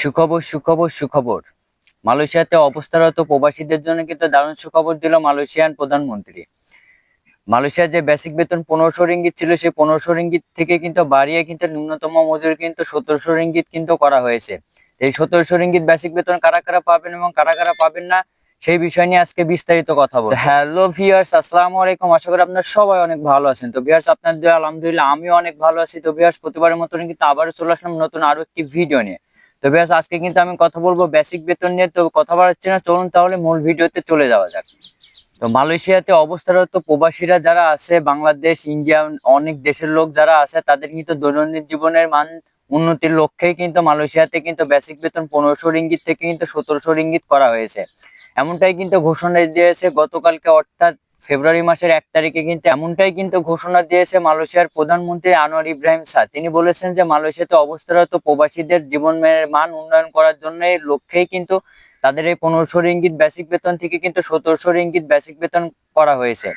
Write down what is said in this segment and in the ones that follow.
সুখবর সুখবর সুখবর। মালয়েশিয়াতে অবস্থারত প্রবাসীদের জন্য কিন্তু দারুণ সুখবর দিল মালয়েশিয়ান প্রধানমন্ত্রী। মালয়েশিয়ার যে বেসিক বেতন পনেরোশো রিঙ্গিত ছিল, সেই পনেরোশো রিঙ্গিত থেকে কিন্তু বাড়িয়ে কিন্তু ন্যূনতম মজুরি কিন্তু সতেরোশো রিঙ্গিত কিন্তু করা হয়েছে। এই সতেরোশো রিঙ্গিত বেসিক বেতন কারা কারা পাবেন এবং কারা কারা পাবেন না, সেই বিষয় নিয়ে আজকে বিস্তারিত কথা বলব। হ্যালো ভিউয়ার্স আসসালামু আলাইকুম। আশা করি আপনার সবাই অনেক ভালো আছেন। তো ভিয়ার্স আপনার আলহামদুলিল্লাহ, আমিও অনেক ভালো আছি। তো ভিয়ার্স প্রতিবারের মতন কিন্তু আবারও চলে আসলাম নতুন আরও একটি ভিডিও নিয়ে। তো ব্যাস আজকে কিন্তু আমি কথা বলব বেসিক বেতন নিয়ে। তো কথা বাড়াচ্ছি না, চলুন তাহলে মূল ভিডিওতে চলে যাওয়া যাক। তো মালয়েশিয়াতে অবস্থারত প্রবাসীরা যারা আছে, বাংলাদেশ, ইন্ডিয়া, অনেক দেশের লোক যারা আছে, তাদের কিন্তু দৈনন্দিন জীবনের মান উন্নতির লক্ষ্যেই কিন্তু মালয়েশিয়াতে কিন্তু বেসিক বেতন পনেরোশো রিঙ্গিত থেকে কিন্তু সতেরোশো রিঙ্গিত করা হয়েছে। এমনটাই কিন্তু ঘোষণা দিয়েছে গতকালকে, অর্থাৎ ফেব্রুয়ারি মাসের এক তারিখে কিন্তু এমনটাই কিন্তু ঘোষণা দিয়েছে মালয়েশিয়ার প্রধানমন্ত্রী আনোয়ার ইব্রাহিম শাহ। তিনি বলেছেন যে মালয়েশিয়াতে অবস্থারত প্রবাসীদের জীবনের মান উন্নয়ন করার জন্য লক্ষ্যেই কিন্তু তাদের এই পনেরোশো রিঙ্গিত বেসিক বেতন থেকে কিন্তু সতেরোশো রিঙ্গিত বেসিক বেতন করা হয়েছে।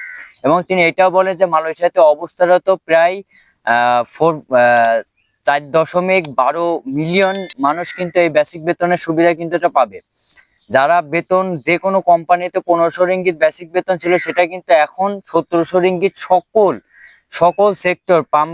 এবং তিনি এটাও বলেন যে মালয়েশিয়াতে অবস্থারত প্রায় ফোর চার দশমিক বারো মিলিয়ন মানুষ কিন্তু এই বেসিক বেতনের সুবিধা কিন্তু এটা পাবে। যারা বেতন যে কোনো কোম্পানিতে পনেরোশো রিঙ্গিত বেসিক বেতন ছিল, সেটা কিন্তু এখন সতেরোশো রিঙ্গিত সকল সকল sector palm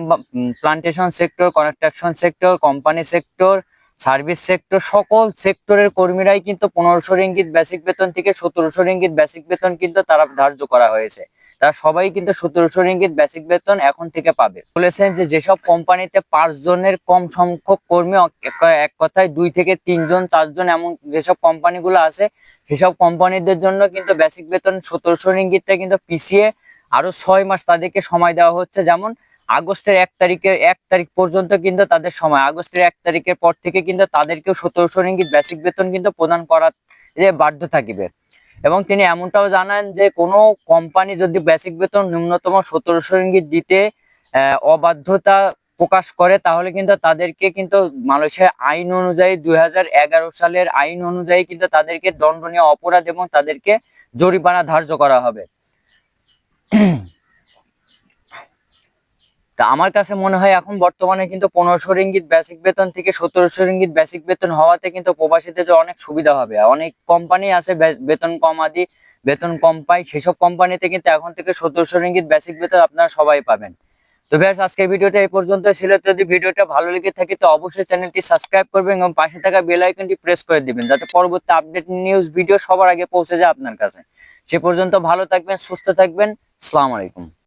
plantation sector construction sector company sector service sector, সকল সেক্টরের কর্মীরাই কিন্তু পনেরোশো রিঙ্গিত বেসিক বেতন থেকে সতেরোশো রিঙ্গিত বেসিক বেতন কিন্তু তারা ধার্য করা হয়েছে। তারা সবাই কিন্তু সতেরোশো রিঙ্গিত বেসিক বেতন এখন থেকে পাবে। বলেছেন যে যেসব কোম্পানিতে পাঁচ জনের কম সংখ্যক কর্মী, এক- এক কথায় দুই থেকে তিনজন, চারজন এমন যেসব কোম্পানিগুলো আছে, সেসব কোম্পানিদের জন্য কিন্তু বেসিক বেতন সতেরোশো রিঙ্গিতটা কিন্তু পিছিয়ে আরও ছয় মাস তাদেরকে সময় দেওয়া হচ্ছে। যেমন আগস্টের এক তারিখের, এক তারিখ পর্যন্ত কিন্তু তাদের সময়, আগস্টের এক তারিখের পর থেকে কিন্তু তাদেরকেও সতেরোশো রিঙ্গিত বেসিক বেতন কিন্তু প্রদান করার যে বাধ্য থাকিবে। এবং তিনি এমনটাও জানান যে কোনো কোম্পানি যদি বেসিক বেতন ন্যূনতম সতেরোশো রিঙ্গিত দিতে অবাধ্যতা প্রকাশ করে, তাহলে কিন্তু তাদেরকে কিন্তু মালয়েশিয়ার আইন অনুযায়ী দুই হাজার এগারো সালের আইন অনুযায়ী কিন্তু তাদেরকে দণ্ডনীয় অপরাধ এবং তাদেরকে জরিমানা ধার্য করা হবে। তা আমার কাছে মনে হয় এখন বর্তমানে কিন্তু পনেরোশো রিঙ্গিত বেসিক বেতন থেকে সতেরোশো রিঙ্গিত বেসিক বেতন হওয়াতে কিন্তু প্রবাসীদের অনেক সুবিধা হবে। অনেক কোম্পানি আছে বেতন কম আদি, বেতন কম পায়, সেসব কোম্পানিতে কিন্তু এখন থেকে সতেরোশো রিঙ্গিত বেসিক বেতন আপনারা সবাই পাবেন। তো ব্যাস, আজকের ভিডিওটা এই পর্যন্ত ছিল। যদি ভিডিওটা ভালো লেগে থাকে, তো অবশ্যই চ্যানেলটি সাবস্ক্রাইব করবেন এবং পাশে থাকা বেল আইকনটি প্রেস করে দিবেন, যাতে পরবর্তী আপডেট নিউজ ভিডিও সবার আগে পৌঁছে যায় আপনার কাছে। সে পর্যন্ত ভালো থাকবেন, সুস্থ থাকবেন। আসসালামু আলাইকুম।